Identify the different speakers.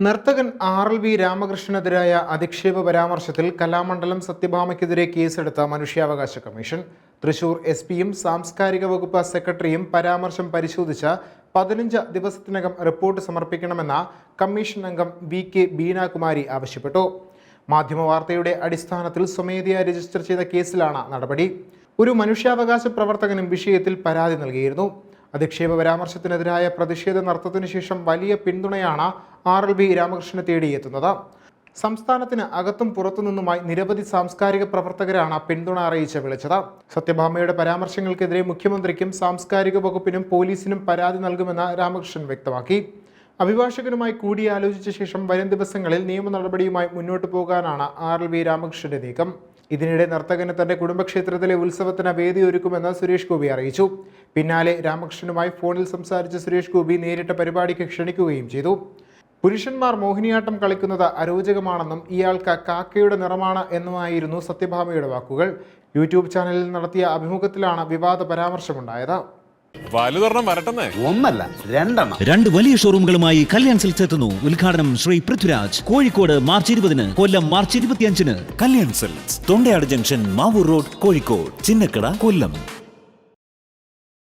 Speaker 1: നർത്തകൻ R L V രാമകൃഷ്ണനെതിരായ അധിക്ഷേപ പരാമർശത്തിൽ കലാമണ്ഡലം സത്യഭാമയ്ക്കെതിരെ കേസെടുത്ത മനുഷ്യാവകാശ കമ്മീഷൻ. തൃശൂർ എസ് പിയും സാംസ്കാരിക വകുപ്പ് സെക്രട്ടറിയും പരാമർശം പരിശോധിച്ച പതിനഞ്ച് ദിവസത്തിനകം റിപ്പോർട്ട് സമർപ്പിക്കണമെന്ന കമ്മീഷൻ അംഗം വി കെ ബീനാകുമാരി ആവശ്യപ്പെട്ടു. മാധ്യമവാർത്തയുടെ അടിസ്ഥാനത്തിൽ സ്വമേധയാ രജിസ്റ്റർ ചെയ്ത കേസിലാണ് നടപടി. ഒരു മനുഷ്യാവകാശ പ്രവർത്തകനും വിഷയത്തിൽ പരാതി നൽകിയിരുന്നു. അധിക്ഷേപ പരാമർശത്തിനെതിരായ പ്രതിഷേധ നടത്തത്തിനു ശേഷം വലിയ പിന്തുണയാണ് ആർ എൽ ബി രാമകൃഷ്ണനെ തേടിയെത്തുന്നത്. സംസ്ഥാനത്തിന് അകത്തും പുറത്തുനിന്നുമായി നിരവധി സാംസ്കാരിക പ്രവർത്തകരാണ് പിന്തുണ അറിയിച്ച് വിളിച്ചത്. സത്യഭാമയുടെ പരാമർശങ്ങൾക്കെതിരെ മുഖ്യമന്ത്രിക്കും സാംസ്കാരിക വകുപ്പിനും പോലീസിനും പരാതി നൽകുമെന്ന് രാമകൃഷ്ണൻ വ്യക്തമാക്കി. അഭിഭാഷകനുമായി കൂടിയാലോചിച്ച ശേഷം വരും ദിവസങ്ങളിൽ നിയമ നടപടിയുമായി മുന്നോട്ടു പോകാനാണ് ആർ എൽ വി രാമകൃഷ്ണന്റെ നീക്കം. ഇതിനിടെ നർത്തകന് തന്റെ കുടുംബക്ഷേത്രത്തിലെ ഉത്സവത്തിന് വേദിയൊരുക്കുമെന്ന് സുരേഷ് ഗോപി അറിയിച്ചു. പിന്നാലെ രാമകൃഷ്ണനുമായി ഫോണിൽ സംസാരിച്ച സുരേഷ് ഗോപി നേരിട്ട പരിപാടിക്ക് ക്ഷണിക്കുകയും ചെയ്തു. പുരുഷന്മാർ മോഹിനിയാട്ടം കളിക്കുന്നത് അരോചകമാണെന്നും ഇയാൾക്ക് കാക്കയുടെ നിറമാണ് എന്നുമായിരുന്നു സത്യഭാമയുടെ വാക്കുകൾ. യൂട്യൂബ് ചാനലിൽ നടത്തിയ അഭിമുഖത്തിലാണ് വിവാദ പരാമർശമുണ്ടായത്.
Speaker 2: ഒന്നല്ല രണ്ടെണ്ണം.
Speaker 3: രണ്ട് വലിയ ഷോറൂമുകളുമായി കല്യാൺ സിൽക്സ് എത്തുന്നു. ഉദ്ഘാടനം ശ്രീ പൃഥ്വിരാജ്. കോഴിക്കോട് മാർച്ച് ഇരുപതിന് കൊല്ലം മാർച്ച് ഇരുപത്തിയഞ്ചിന്.
Speaker 4: Kalyan silks Thondayad junction Mavoor road Kozhikode Chinnakada Kollam.